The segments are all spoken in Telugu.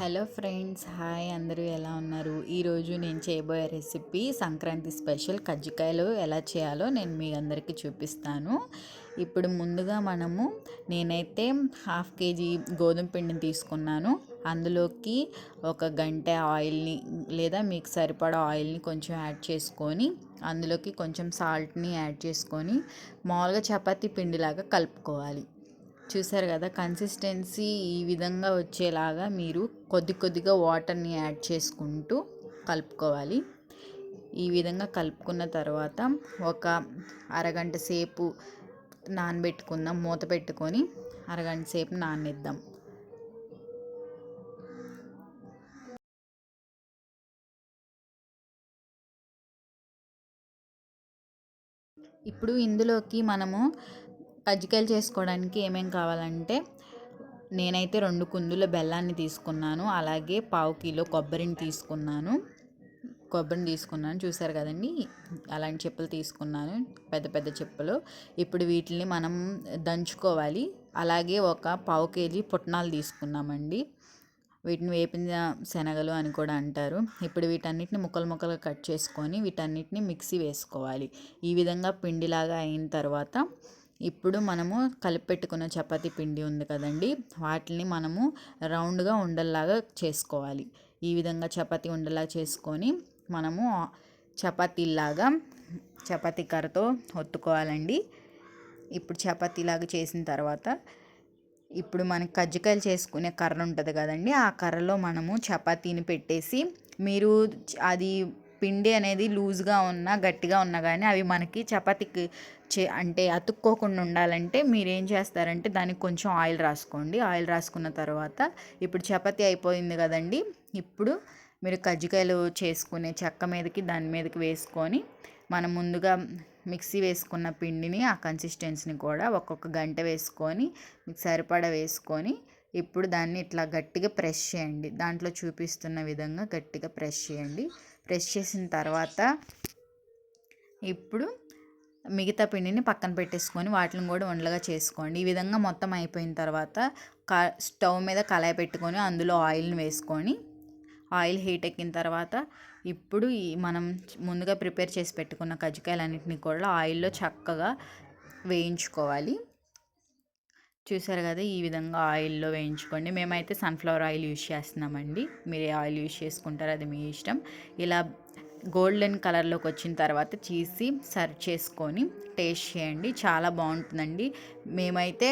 హలో ఫ్రెండ్స్ హాయ్ అందరూ ఎలా ఉన్నారు? ఈరోజు నేను చేయబోయే రెసిపీ సంక్రాంతి స్పెషల్ కజ్జికాయలు ఎలా చేయాలో నేను మీ అందరికీ చూపిస్తాను. ఇప్పుడు ముందుగా మనము నేనైతే హాఫ్ కేజీ గోధుమ పిండిని తీసుకున్నాను. అందులోకి ఒక గంట ఆయిల్ని లేదా మీకు సరిపడా ఆయిల్ని కొంచెం యాడ్ చేసుకొని అందులోకి కొంచెం సాల్ట్ని యాడ్ చేసుకొని మామూలుగా చపాతీ పిండిలాగా కలుపుకోవాలి. చూసారు కదా కన్సిస్టెన్సీ ఈ విధంగా వచ్చేలాగా మీరు కొద్ది కొద్దిగా వాటర్ని యాడ్ చేసుకుంటూ కలుపుకోవాలి. ఈ విధంగా కలుపుకున్న తర్వాత ఒక అరగంట సేపు నానబెట్టుకుందాం మూత పెట్టుకొని అరగంట సేపు నాననిద్దాం ఇప్పుడు ఇందులోకి మనము కజ్జికాయలు చేసుకోవడానికి ఏమేమి కావాలంటే నేనైతే రెండు కుందుల బెల్లాన్ని తీసుకున్నాను. అలాగే పావు కిలో కొబ్బరిని తీసుకున్నాను. కొబ్బరిని తీసుకున్నాను. చూసారు కదండి? అలాంటి చెప్పులు తీసుకున్నాను. పెద్ద పెద్ద చెప్పులు. ఇప్పుడు వీటిని మనం దంచుకోవాలి. అలాగే ఒక పావు కేజీ పుట్నాలు తీసుకున్నామండి. వీటిని వేపిన శనగలు అని కూడా అంటారు. ఇప్పుడు వీటన్నిటిని ముక్కలు ముక్కలు కట్ చేసుకొని వీటన్నిటిని మిక్సీ వేసుకోవాలి. ఈ విధంగా పిండిలాగా అయిన తర్వాత ఇప్పుడు మనము కలిపెట్టుకున్న చపాతీ పిండి ఉంది కదండి వాటిని మనము రౌండ్గా ఉండల్లాగా చేసుకోవాలి. ఈ విధంగా చపాతీ ఉండలాగా చేసుకొని మనము చపాతీలాగా చపాతీ కర్రతో ఒత్తుకోవాలండి. ఇప్పుడు చపాతీలాగా చేసిన తర్వాత ఇప్పుడు మనకి కజ్జికాయలు చేసుకునే కర్ర ఉంటుంది కదండి ఆ కర్రలో మనము చపాతీని పెట్టేసి మీరు అది పిండి అనేది లూజ్గా ఉన్నా గట్టిగా ఉన్నా కానీ అవి మనకి చపాతీకి చే అంటే అతుక్కోకుండా ఉండాలంటే మీరు ఏం చేస్తారంటే దానికి కొంచెం ఆయిల్ రాసుకోండి. ఆయిల్ రాసుకున్న తర్వాత ఇప్పుడు చపాతీ అయిపోయింది కదండి ఇప్పుడు మీరు కజ్జికాయలు చేసుకునే చెక్క మీదకి దాని మీదకి వేసుకొని మనం ముందుగా మిక్సీ వేసుకున్న పిండిని ఆ కన్సిస్టెన్సీని కూడా ఒక్కొక్క గంట వేసుకొని మీకు సరిపడా వేసుకొని ఇప్పుడు దాన్ని ఇట్లా గట్టిగా ప్రెస్ చేయండి. దాంట్లో చూపిస్తున్న విధంగా గట్టిగా ప్రెస్ చేయండి. ప్రెస్ చేసిన తర్వాత ఇప్పుడు మిగతా పిండిని పక్కన పెట్టేసుకొని వాటిని కూడా ఉండలుగా చేసుకోండి. ఈ విధంగా మొత్తం అయిపోయిన తర్వాత క స్టవ్ మీద కళాయి పెట్టుకొని అందులో ఆయిల్ని వేసుకొని ఆయిల్ హీట్ ఎక్కిన తర్వాత ఇప్పుడు ఈ మనం ముందుగా ప్రిపేర్ చేసి పెట్టుకున్న కజ్జికాయలన్నింటినీ కూడా ఆయిల్లో చక్కగా వేయించుకోవాలి. చూసారు కదా ఈ విధంగా ఆయిల్లో వేయించుకోండి. మేమైతే సన్ఫ్లవర్ ఆయిల్ యూజ్ చేస్తున్నామండి. మీరు ఏ ఆయిల్ యూజ్ చేసుకుంటారో అది మీ ఇష్టం. ఇలా గోల్డెన్ కలర్లోకి వచ్చిన తర్వాత చీసి సర్వ్ చేసుకొని టేస్ట్ చేయండి. చాలా బాగుంటుందండి. మేమైతే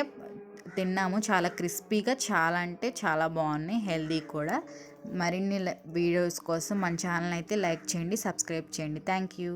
తిన్నాము. చాలా క్రిస్పీగా చాలా అంటే చాలా బాగున్నాయి. హెల్దీ కూడా. మరిన్ని వీడియోస్ కోసం మన ఛానల్ అయితే లైక్ చేయండి సబ్స్క్రైబ్ చేయండి. Thank you.